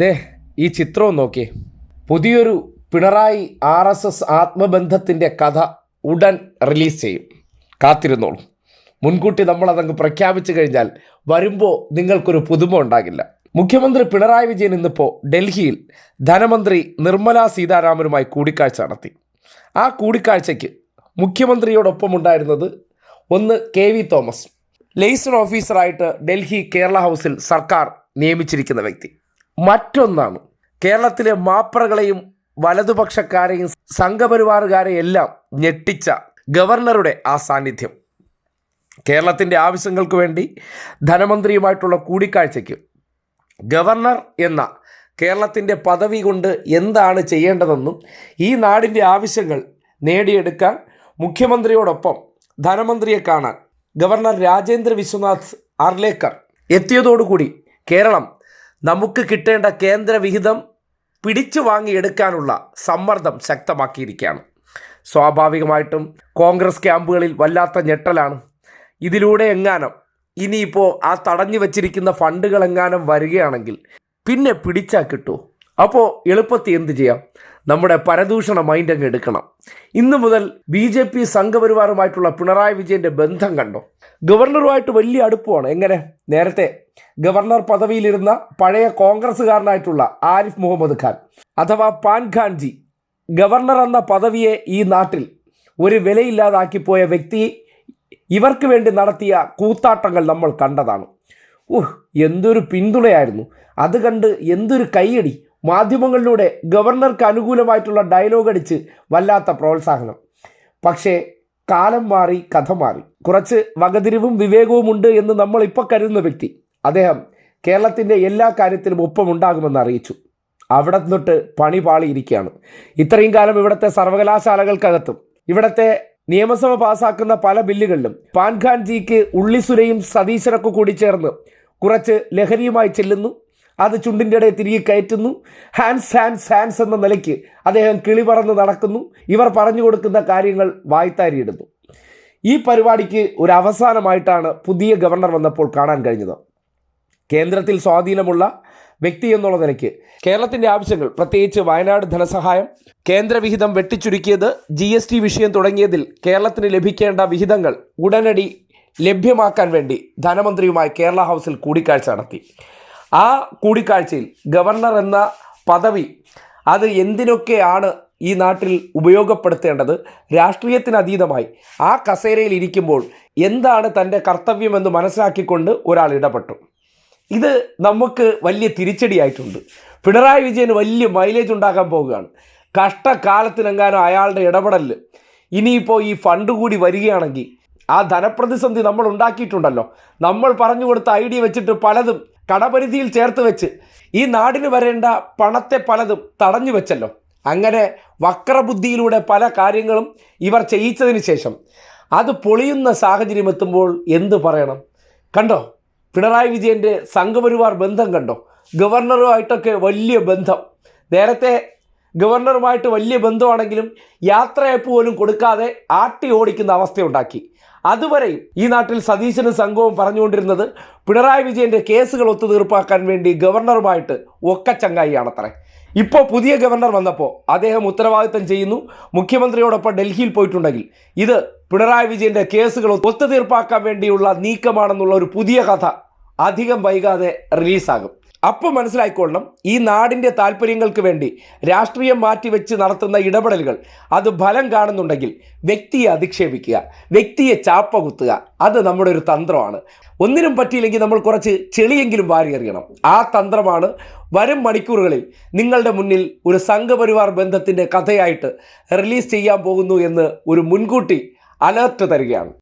ദേ ഈ ചിത്രവും നോക്കി പുതിയൊരു പിണറായി ആർ എസ് എസ് ആത്മബന്ധത്തിന്റെ കഥ ഉടൻ റിലീസ് ചെയ്യും. കാത്തിരുന്നോളൂ. മുൻകൂട്ടി നമ്മളതങ്ങ് പ്രഖ്യാപിച്ചു കഴിഞ്ഞാൽ വരുമ്പോൾ നിങ്ങൾക്കൊരു പുതുമ ഉണ്ടാകില്ല. മുഖ്യമന്ത്രി പിണറായി വിജയൻ ഇന്നിപ്പോൾ ഡൽഹിയിൽ ധനമന്ത്രി നിർമ്മല സീതാരാമനുമായി കൂടിക്കാഴ്ച നടത്തി. ആ കൂടിക്കാഴ്ചയ്ക്ക് മുഖ്യമന്ത്രിയോടൊപ്പം ഉണ്ടായിരുന്നത് ഒന്ന് കെ വി തോമസ്. ലെയ്സൺ ഓഫീസറായിട്ട് ഡൽഹി കേരള ഹൗസിൽ സർക്കാർ നിയമിച്ചിരിക്കുന്ന വ്യക്തി. മറ്റൊന്നാണ്. കേരളത്തിലെ മാപ്രകളെയും വലതുപക്ഷക്കാരെയും സംഘപരിവാറുകാരെയും എല്ലാം ഞെട്ടിച്ച ഗവർണറുടെ ആ സാന്നിധ്യം. കേരളത്തിന്റെ ആവശ്യങ്ങൾക്ക് വേണ്ടി ധനമന്ത്രിയുമായിട്ടുള്ള കൂടിക്കാഴ്ചയ്ക്ക് ഗവർണർ എന്ന കേരളത്തിന്റെ പദവി കൊണ്ട് എന്താണ് ചെയ്യേണ്ടതെന്നും ഈ നാടിന്റെ ആവശ്യങ്ങൾ നേടിയെടുക്കാൻ മുഖ്യമന്ത്രിയോടൊപ്പം ധനമന്ത്രിയെ കാണാൻ ഗവർണർ രാജേന്ദ്ര വിശ്വനാഥ് അർലേക്കർ എത്തിയതോടുകൂടി കേരളം നമുക്ക് കിട്ടേണ്ട കേന്ദ്ര വിഹിതം പിടിച്ചു വാങ്ങിയെടുക്കാനുള്ള സമ്മർദ്ദം ശക്തമാക്കിയിരിക്കുകയാണ്. സ്വാഭാവികമായിട്ടും കോൺഗ്രസ് ക്യാമ്പുകളിൽ വല്ലാത്ത ഞെട്ടലാണ്. ഇതിലൂടെ എങ്ങാനും ഇനിയിപ്പോൾ ആ തടഞ്ഞു വച്ചിരിക്കുന്ന ഫണ്ടുകൾ എങ്ങാനും വരികയാണെങ്കിൽ പിന്നെ പിടിച്ചാൽ കിട്ടുമോ അപ്പോൾ എളുപ്പത്തിൽ എന്ത് ചെയ്യാം? നമ്മുടെ പരദൂഷണ മൈൻഡ് അങ്ങ് എടുക്കണം. ഇന്ന് മുതൽ ബി ജെ പി സംഘപരിവാറുമായിട്ടുള്ള പിണറായി വിജയന്റെ ബന്ധം കണ്ടോ? ഗവർണറുമായിട്ട് വലിയ അടുപ്പമാണ്. എങ്ങനെ? നേരത്തെ ഗവർണർ പദവിയിലിരുന്ന പഴയ കോൺഗ്രസ്സുകാരനായിട്ടുള്ള ആരിഫ് മുഹമ്മദ് ഖാൻ അഥവാ പാൻ ഖാൻജി ഗവർണർ എന്ന പദവിയെ ഈ നാട്ടിൽ ഒരു വിലയില്ലാതാക്കിപ്പോയ വ്യക്തി ഇവർക്ക് വേണ്ടി നടത്തിയ കൂത്താട്ടങ്ങൾ നമ്മൾ കണ്ടതാണ്. ഓഹ് എന്തൊരു പിന്തുണയായിരുന്നു. അത് കണ്ട് എന്തൊരു കൈയടി മാധ്യമങ്ങളിലൂടെ ഗവർണർക്ക് അനുകൂലമായിട്ടുള്ള ഡയലോഗ് അടിച്ച് വല്ലാത്ത പ്രോത്സാഹനം. പക്ഷേ കാലം മാറി കഥ മാറി. കുറച്ച് വകതിരിവും വിവേകവും ഉണ്ട് എന്ന് നമ്മൾ ഇപ്പോൾ കരുതുന്ന വ്യക്തി അദ്ദേഹം കേരളത്തിന്റെ എല്ലാ കാര്യത്തിലും ഒപ്പമുണ്ടാകുമെന്ന് അറിയിച്ചു. അവിടെ നിന്നിട്ട് പണി പാളിയിരിക്കുകയാണ്. ഇത്രയും കാലം ഇവിടുത്തെ സർവകലാശാലകൾക്കകത്തും ഇവിടുത്തെ നിയമസഭ പാസാക്കുന്ന പല ബില്ലുകളിലും പാൻഖാൻ പാൻഖാൻജിക്ക് ഉള്ളിസുരയും സതീശനൊക്കെ കൂടി ചേർന്ന് കുറച്ച് ലഹരിയുമായി ചെല്ലുന്നു. അത് ചുണ്ടിന്റെ ഇടയിൽ തിരികെ കയറ്റുന്നു. ഹാൻസ് ഹാൻസ് ഹാൻസ് എന്ന നിലയ്ക്ക് അദ്ദേഹം കിളി പറന്ന് നടക്കുന്നു. ഇവർ പറഞ്ഞു കൊടുക്കുന്ന കാര്യങ്ങൾ വായ്ത്താരിയിടുന്നു ഈ പരിപാടിക്ക് ഒരു അവസാനമായിട്ടാണ് പുതിയ ഗവർണർ വന്നപ്പോൾ കാണാൻ കഴിഞ്ഞത്. കേന്ദ്രത്തിൽ സ്വാധീനമുള്ള വ്യക്തി എന്നുള്ള നിലയ്ക്ക് കേരളത്തിന്റെ ആവശ്യങ്ങൾ പ്രത്യേകിച്ച് വയനാട് ധനസഹായം കേന്ദ്രവിഹിതം വെട്ടിച്ചുരുക്കിയത് ജി എസ് ടി വിഷയം തുടങ്ങിയതിൽ കേരളത്തിന് ലഭിക്കേണ്ട വിഹിതങ്ങൾ ഉടനടി ലഭ്യമാക്കാൻ വേണ്ടി ധനമന്ത്രിയുമായി കേരള ഹൗസിൽ കൂടിക്കാഴ്ച നടത്തി. ആ കൂടിക്കാഴ്ചയിൽ ഗവർണർ എന്ന പദവി അത് എന്തിനൊക്കെയാണ് ഈ നാട്ടിൽ ഉപയോഗപ്പെടുത്തേണ്ടത്? രാഷ്ട്രീയത്തിനതീതമായി ആ കസേരയിൽ ഇരിക്കുമ്പോൾ എന്താണ് തന്റെ കർത്തവ്യമെന്ന് മനസ്സിലാക്കിക്കൊണ്ട് ഒരാൾ ഇടപെട്ടു. ഇത് നമുക്ക് വലിയ തിരിച്ചടിയായിട്ടുണ്ട്. പിണറായി വിജയന് വലിയ മൈലേജ് ഉണ്ടാക്കാൻ പോവുകയാണ്. കഷ്ടകാലത്തിനെങ്ങാനും അയാളുടെ ഇടപെടലിൽ ഇനിയിപ്പോൾ ഈ ഫണ്ട് കൂടി വരികയാണെങ്കിൽ ആ ധനപ്രതിസന്ധി നമ്മൾ ഉണ്ടാക്കിയിട്ടുണ്ടല്ലോ. നമ്മൾ പറഞ്ഞു കൊടുത്ത ഐഡിയ വെച്ചിട്ട് പലതും കടപരിധിയിൽ ചേർത്ത് വെച്ച് ഈ നാടിന് വരേണ്ട പണത്തെ പലതും തടഞ്ഞു വെച്ചല്ലോ. അങ്ങനെ വക്രബുദ്ധിയിലൂടെ പല കാര്യങ്ങളും ഇവർ ചെയ്യിച്ചതിന് ശേഷം അത് പൊളിയുന്ന സാഹചര്യം എത്തുമ്പോൾ എന്ത് പറയണം? കണ്ടോ? പിണറായി വിജയന്റെ സംഘപരിവാർ ബന്ധം കണ്ടോ? ഗവർണറുമായിട്ടൊക്കെ വലിയ ബന്ധം. നേരത്തെ ഗവർണറുമായിട്ട് വലിയ ബന്ധമാണെങ്കിലും യാത്രയപ്പ് പോലും കൊടുക്കാതെ ആട്ടി ഓടിക്കുന്ന അവസ്ഥയുണ്ടാക്കി. അതുവരെയും ഈ നാട്ടിൽ സതീശനും സംഘവും പറഞ്ഞുകൊണ്ടിരുന്നത് പിണറായി വിജയന്റെ കേസുകൾ ഒത്തുതീർപ്പാക്കാൻ വേണ്ടി ഗവർണറുമായിട്ട് ഒക്കച്ചങ്കായിയാണത്രേ. ഇപ്പോൾ പുതിയ ഗവർണർ വന്നപ്പോൾ അദ്ദേഹം ഉത്തരവാദിത്തം ചെയ്യുന്നു. മുഖ്യമന്ത്രിയോടൊപ്പം ഡൽഹിയിൽ പോയിട്ടുണ്ടെങ്കിൽ ഇത് പിണറായി വിജയന്റെ കേസുകൾ ഒത്തുതീർപ്പാക്കാൻ വേണ്ടിയുള്ള നീക്കമാണെന്നുള്ള ഒരു പുതിയ കഥ അധികം വൈകാതെ റിലീസാകും. അപ്പോൾ മനസ്സിലായിക്കൊള്ളണം. ഈ നാടിന്റെ താല്പര്യങ്ങൾക്ക് വേണ്ടി രാഷ്ട്രീയം മാറ്റിവെച്ച് നടത്തുന്ന ഇടപെടലുകൾ അത് ഫലം കാണുന്നുണ്ടെങ്കിൽ വ്യക്തിയെ അധിക്ഷേപിക്കുക വ്യക്തിയെ ചാപ്പ കുത്തുക അത് നമ്മുടെ ഒരു തന്ത്രമാണ്. ഒന്നിനും പറ്റിയില്ലെങ്കിൽ നമ്മൾ കുറച്ച് ചെളിയെങ്കിലും വാരി എറിയണം. ആ തന്ത്രമാണ് വരും മണിക്കൂറുകളിൽ നിങ്ങളുടെ മുന്നിൽ ഒരു സംഘപരിവാർ ബന്ധത്തിന്റെ കഥയായിട്ട് റിലീസ് ചെയ്യാൻ പോകുന്നു എന്ന് ഒരു മുൻകൂട്ടി അലേർട്ട് തരികയാണ്.